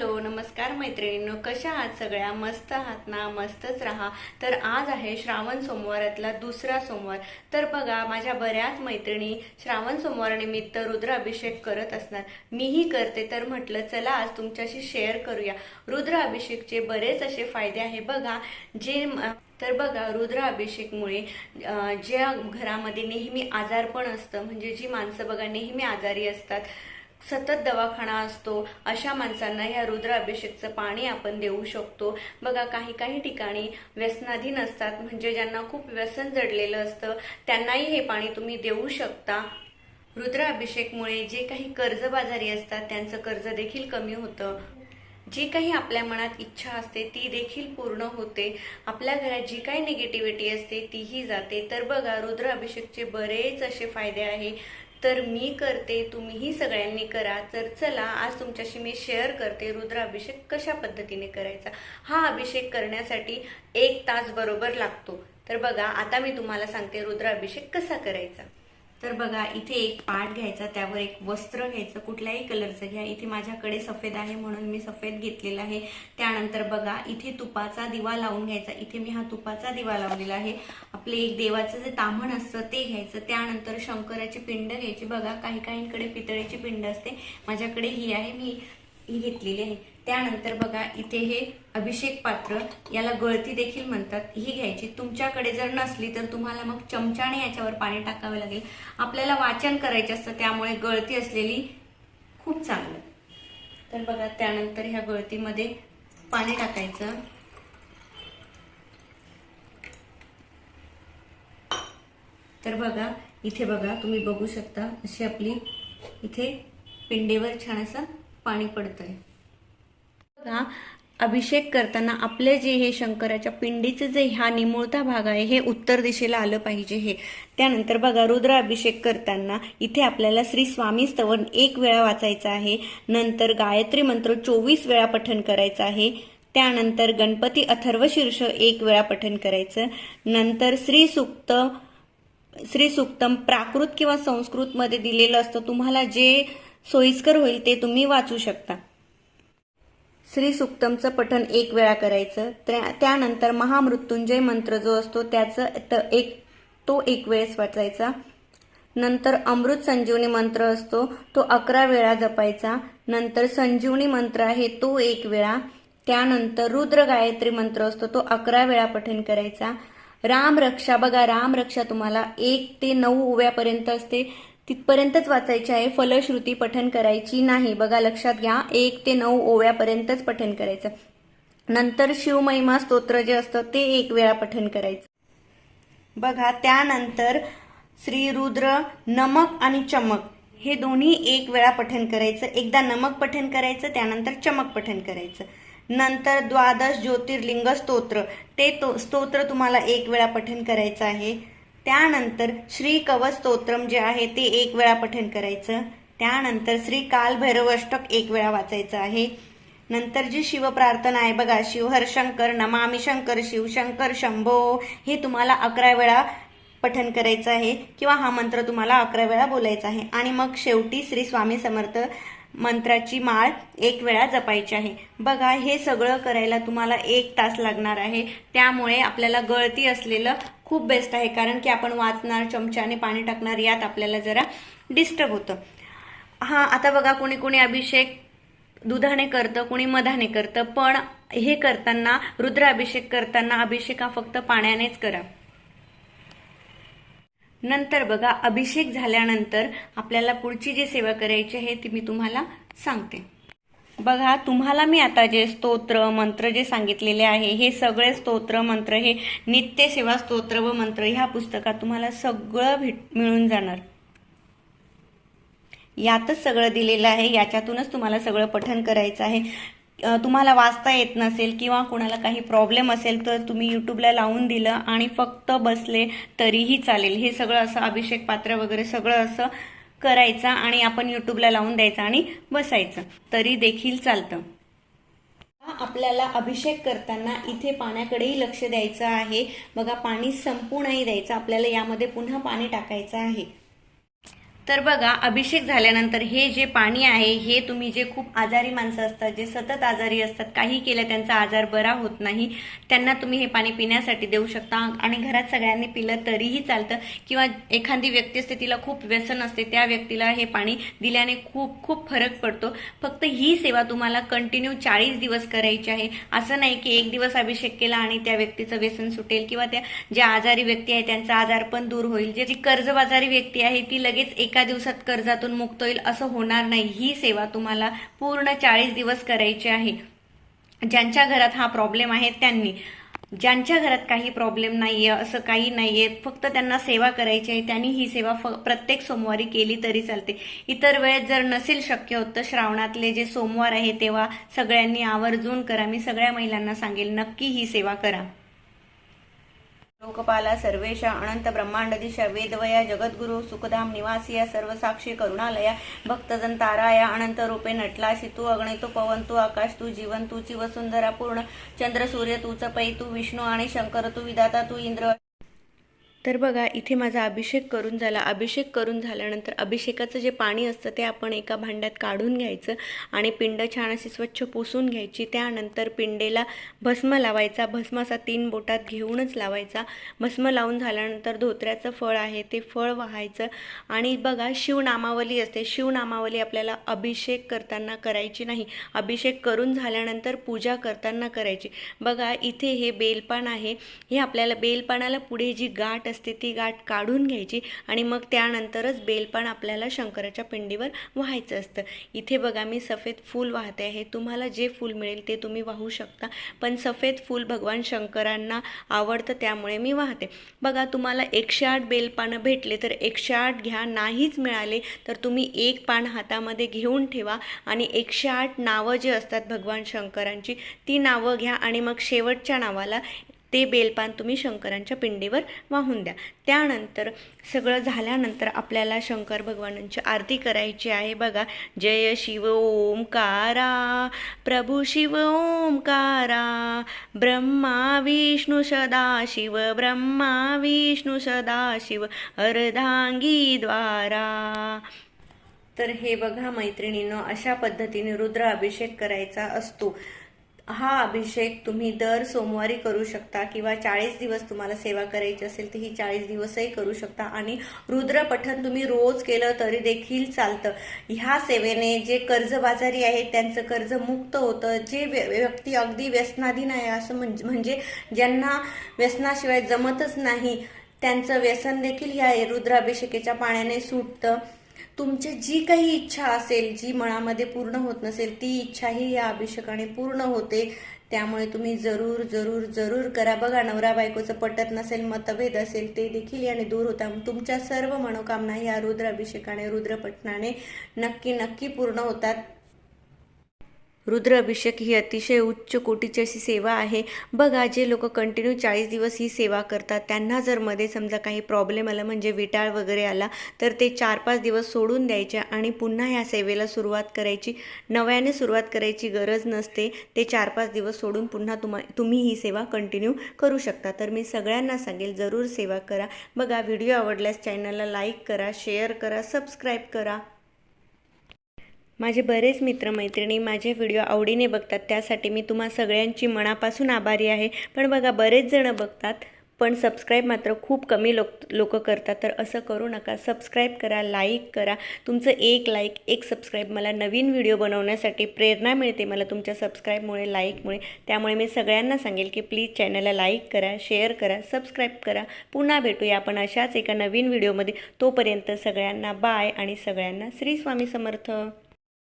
Hello नमस्कार मैत्रिणींनो कशा आहात सगळ्या? मस्त आहात ना? मस्तच राहा. तर आज आहे श्रावण सोमवारातला दुसरा सोमवार. तर बघा माझ्या बऱ्याच मैत्रिणी श्रावण सोमवारानिमित्त रुद्राभिषेक करत असणार. मीही करते तर म्हटलं चला आज तुमच्याशी शेअर करूया. रुद्राभिषेकचे बरेच असे फायदे आहे. बघा जे तर बघा रुद्राभिषेकमुळे ज्या घरामध्ये नेहमी आजारपण असतं. म्हणजे जी माणसं बघा नेहमी आजारी असतात. सतत दवाखाना असतो अशा माणसांना ह्या रुद्राभिषेकचं पाणी आपण देऊ शकतो. बघा काही काही ठिकाणी व्यसनाधीन असतात म्हणजे ज्यांना खूप व्यसन जडलेलं असतं त्यांनाही हे पाणी तुम्ही देऊ शकता. रुद्राभिषेकमुळे जे काही कर्जबाजारी असतात त्यांचं कर्ज देखील कमी होतं. जी काही आपल्या मनात इच्छा असते ती देखील पूर्ण होते. आपल्या घरात जी काही निगेटिव्हिटी असते तीही जाते. तर बघा रुद्राभिषेकचे बरेच असे फायदे आहे. तर मी करते तुम्हीही सगळ्यांनी करा. तर चला आज तुमच्याशी मी शेअर करते रुद्राभिषेक कशा पद्धतीने करायचा. हा अभिषेक करण्यासाठी एक तास बरोबर लागतो. तर बघा आता मी तुम्हाला सांगते रुद्राभिषेक कसा करायचा. तर बघा इथे एक पाट घ्यायचा त्यावर एक वस्त्र घ्यायचं कुठल्याही कलरचं घ्या. इथे माझ्याकडे सफेद आहे म्हणून मी सफेद घेतलेला आहे. त्यानंतर बघा इथे तुपाचा दिवा लावून घ्यायचा. इथे मी हा तुपाचा दिवा लावलेला आहे. आपले एक देवाचं जे ताम्हण असतं ते घ्यायचं. त्यानंतर शंकराची पिंड घ्यायची. बघा काही काहींकडे पितळेची पिंड असते. माझ्याकडे ही आहे. मी ही घेतलेली आहे. त्यानंतर बघा इथे हे अभिषेक पात्र याला गळती देखील म्हणतात. ही घ्यायची. तुमच्याकडे जर नसली तर तुम्हाला मग चमच्याने याच्यावर पाणी टाकावे लागेल. आपल्याला वाचन करायचे असतं त्यामुळे गळती असलेली खूप चांगलं. तर बघा त्यानंतर ह्या गळतीमध्ये पाणी टाकायचं. तर बघा इथे बघा तुम्ही बघू शकता अशी आपली इथे पिंडेवर छान असं पाणी पडतंय. बघा अभिषेक करताना आपले जे हे शंकराच्या पिंडीचे जे हा निमुळता भाग आहे हे उत्तर दिशेला आलं पाहिजे हे. त्यानंतर बघा रुद्राभिषेक करताना इथे आपल्याला श्री स्वामी स्तवन एक वेळा वाचायचं आहे. नंतर गायत्री मंत्र चोवीस वेळा पठण करायचं आहे. त्यानंतर गणपती अथर्व शीर्ष एक वेळा पठण करायचं. नंतर श्री सुक्त श्री सुक्तम प्राकृत किंवा संस्कृतमध्ये दिलेलं असतं. तुम्हाला जे सोयीस्कर होईल ते तुम्ही वाचू शकता. श्री सुक्तमचं पठण एक वेळा करायचं. त्या- त्यानंतर महामृत्युंजय मंत्र जो असतो त्याचं एक तो एक वेळेस वाचायचा. नंतर अमृत संजीवनी मंत्र असतो तो अकरा वेळा जपायचा. नंतर संजीवनी मंत्र आहे तो एक वेळा. त्यानंतर रुद्र गायत्री मंत्र असतो तो अकरा वेळा पठण करायचा. राम रक्षा बघा राम रक्षा तुम्हाला एक ते नऊ उव्यापर्यंत असते. तिथपर्यंतच वाचायची आहे. फलश्रुती पठन करायची नाही. बघा लक्षात घ्या एक ते नऊ ओव्यापर्यंतच पठन करायचं. नंतर शिवमहिमा स्तोत्र जे असतं ते एक वेळा पठन करायचं. बघा त्यानंतर श्री रुद्र नमक आणि चमक हे दोन्ही एक वेळा पठन करायचं. एकदा नमक पठन करायचं त्यानंतर चमक पठन करायचं. नंतर द्वादश ज्योतिर्लिंग स्तोत्र. ते तो स्तोत्र तुम्हाला एक वेळा पठन करायचं आहे. त्यानंतर श्री कवस्तोत्रम जे आहे ते एक वेळा पठण करायचं. त्यानंतर श्री कालभैरवष्टक एक वेळा वाचायचं आहे. नंतर जी शिवप्रार्थना आहे बघा शिव हरशंकर नमामी शंकर शिव शंकर शंभो हे तुम्हाला अकरा वेळा पठन करायचं आहे किंवा हा मंत्र तुम्हाला अकरा वेळा बोलायचा आहे. आणि मग शेवटी श्री स्वामी समर्थ मंत्राची माळ एक वेळा जपायची आहे. बघा हे सगळं करायला तुम्हाला एक तास लागणार आहे. त्यामुळे आपल्याला गळती असलेलं खूप बेस्ट आहे कारण की आपण वाचणार चमच्याने पाणी टाकणार यात आपल्याला जरा डिस्टर्ब होतं. हा आता बघा कोणी कोणी अभिषेक दुधाने करतं कोणी मधाने करतं पण हे करताना रुद्राभिषेक करताना अभिषेक हा फक्त पाण्यानेच करा. नंतर बघा अभिषेक झाल्यानंतर आपल्याला पुढची जी सेवा करायची आहे ती मी तुम्हाला सांगते. बघा तुम्हाला मी आता जे स्तोत्र मंत्र जे सांगितलेले आहे हे सगळे स्तोत्र मंत्र हे नित्य सेवा स्तोत्र व मंत्र ह्या पुस्तकात तुम्हाला सगळं भेट मिळून जाणार. यातच सगळं दिलेलं आहे याच्यातूनच तुम्हाला सगळं पठन करायचं आहे. तुम्हाला वाचता येत नसेल किंवा कुणाला काही प्रॉब्लेम असेल तर तुम्ही यूट्यूबला लावून दिलं आणि फक्त बसले तरीही चालेल. हे सगळं असं अभिषेक पात्र वगैरे सगळं असं करायचं आणि आपण यूट्यूबला लावून द्यायचं आणि बसायचं. तरी देखील चालतं. आपल्याला अभिषेक करताना इथे पाण्याकडेही लक्ष द्यायचं आहे. बघा पाणी संपू नाही द्यायचं. आपल्याला यामध्ये पुन्हा पाणी टाकायचं आहे. तर बघा अभिषेक झाल्यानंतर हे जे पाणी आहे हे तुम्ही जे खूप आजारी माणसं असतात जे सतत आजारी असतात काही केलं त्यांचा आजार बरा होत नाही त्यांना तुम्ही हे पाणी पिण्यासाठी देऊ शकता. आणि घरात सगळ्यांनी पिलं तरीही चालतं. किंवा एखादी व्यक्ती असते तिला खूप व्यसन असते त्या व्यक्तीला हे पाणी दिल्याने खूप खूप फरक पडतो. फक्त ही सेवा तुम्हाला कंटिन्यू चाळीस दिवस करायची आहे. असं नाही की एक दिवस अभिषेक केला आणि त्या व्यक्तीचं व्यसन सुटेल किंवा त्या ज्या आजारी व्यक्ती आहे त्यांचा आजार पण दूर होईल. जे जी कर्जबाजारी व्यक्ती आहे ती लगेच एका दिवसात कर्जातून मुक्त होईल असं होणार नाही. ही सेवा तुम्हाला पूर्ण चाळीस दिवस करायची आहे. ज्यांच्या घरात हा प्रॉब्लेम आहे त्यांनी. ज्यांच्या घरात काही प्रॉब्लेम नाहीये असं काही नाहीये फक्त त्यांना सेवा करायची आहे त्यांनी ही सेवा फ प्रत्येक सोमवारी केली तरी चालते. इतर वेळेत जर नसेल शक्य होत तर श्रावणातले जे सोमवार आहे तेव्हा सगळ्यांनी आवर्जून करा. मी सगळ्या महिलांना सांगेल नक्की ही सेवा करा. लोकपाला सर्वेशा अनंत ब्रह्मांडदिशा वेदवया जगद्गुरु सुखधाम निवासिया सर्वसाक्षी करुणालया भक्तजन ताराया अनंत रूपे नटलाशी तू अग्नि तू पवन तू आकाश तू जीवन तुची वसुंधरा पूर्ण चंद्र सूर्य तूच पै तू विष्णू आणि शंकर तू विधाता तू इंद्र. तर बघा इथे माझा अभिषेक करून झाला. अभिषेक करून झाल्यानंतर अभिषेकाचं जे पाणी असतं ते आपण एका भांड्यात काढून घ्यायचं आणि पिंड छान अशी स्वच्छ पुसून घ्यायची. त्यानंतर पिंडेला भस्म लावायचा. भस्म असा तीन बोटात घेऊनच लावायचा. भस्म लावून झाल्यानंतर धोत्र्याचं फळ आहे ते फळ वाहायचं. आणि बघा शिवनामावली असते. शिवनामावली आपल्याला अभिषेक करताना करायची नाही. अभिषेक करून झाल्यानंतर पूजा करताना करायची. बघा इथे हे बेलपान आहे. हे आपल्याला बेलपानाला पुढे जी गाठ असते ती गाठ काढून घ्यायची आणि मग त्यानंतरच बेलपान आपल्याला शंकराच्या पिंडीवर व्हायचं असतं. इथे बघा मी सफेद फूल वाहते आहे. तुम्हाला जे फूल मिळेल ते तुम्ही वाहू शकता. पण सफेद फूल भगवान शंकरांना आवडतं त्यामुळे मी वाहते. बघा तुम्हाला एकशे आठ बेलपानं भेटले तर एकशे आठ घ्या. नाहीच मिळाले तर तुम्ही एक पान हातामध्ये घेऊन ठेवा आणि एकशे आठ नावं जे असतात भगवान शंकरांची ती नावं घ्या आणि मग शेवटच्या नावाला ते बेलपान तुम्ही शंकरांच्या पिंडीवर वाहून द्या. त्यानंतर सगळं झाल्यानंतर आपल्याला शंकर भगवानांची आरती करायची आहे. बघा जय शिव ओंकारा प्रभू शिव ओंकारा ब्रह्मा विष्णू सदा शिव ब्रह्मा विष्णू सदा शिव अर्धांगी द्वारा. तर हे बघा मैत्रिणीनं अशा पद्धतीने रुद्र अभिषेक करायचा असतो. हा अभिषेक तुम्ही दर सोमवारी करू शकता किंवा चाळीस दिवस तुम्हाला सेवा करायची असेल तर ही चाळीस दिवसही करू शकता. आणि रुद्रपठन तुम्ही रोज केलं तरी देखील चालतं. ह्या सेवेने जे कर्जबाजारी आहेत त्यांचं कर्ज मुक्त होतं. जे व्य- व्यक्ती अगदी व्यसनाधीन आहे असं म्हणजे म्हणजे ज्यांना व्यसनाशिवाय जमतच नाही त्यांचं व्यसन देखील ह्या रुद्राभिषेकेच्या पाण्याने सुटतं. तुमची जी काही इच्छा असेल जी मनामध्ये पूर्ण होत नसेल ती इच्छाही या अभिषेकाने पूर्ण होते. त्यामुळे तुम्ही जरूर जरूर जरूर करा. बघा नवरा बायकोचं पटत नसेल मतभेद असेल ते देखील याने दूर होता. तुमच्या सर्व मनोकामना या रुद्राभिषेकाने रुद्रपठणाने नक्की नक्की पूर्ण होतात. रुद्र अभिषेक ही अतिशय उच्च कोटीची अशी सेवा आहे. बघा जे लोक कंटिन्यू चाळीस दिवस ही सेवा करतात त्यांना जर मध्ये समजा काही प्रॉब्लेम आला म्हणजे विटाळ वगैरे आला तर ते चार पाच दिवस सोडून द्यायचे आणि पुन्हा ह्या सेवेला सुरुवात करायची. नव्याने सुरुवात करायची गरज नसते. ते चार पाच दिवस सोडून पुन्हा तुम्हा तुम्ही ही सेवा कंटिन्यू करू शकता. तर मी सगळ्यांना सांगेल जरूर सेवा करा. बघा व्हिडिओ आवडल्यास चॅनलला लाईक करा शेअर करा सबस्क्राईब करा. माझे बरेच मित्रमैत्रिणी माझे व्हिडिओ आवडीने बघतात त्यासाठी मी तुम्हा सगळ्यांची मनापासून आभारी आहे. पण बघा बरेच जण बघतात पण सबस्क्राईब मात्र खूप कमी लोक लोक करतात. तर असं करू नका. सबस्क्राईब करा लाईक करा. तुमचं एक लाईक एक सबस्क्राईब मला नवीन व्हिडिओ बनवण्यासाठी प्रेरणा मिळते मला तुमच्या सबस्क्राईबमुळे लाईकमुळे त्यामुळे मी सगळ्यांना सांगेल की प्लीज चॅनलला लाईक करा शेअर करा सबस्क्राईब करा. पुन्हा भेटूया आपण अशाच एका नवीन व्हिडिओमध्ये. तोपर्यंत सगळ्यांना बाय आणि सगळ्यांना श्री स्वामी समर्थ.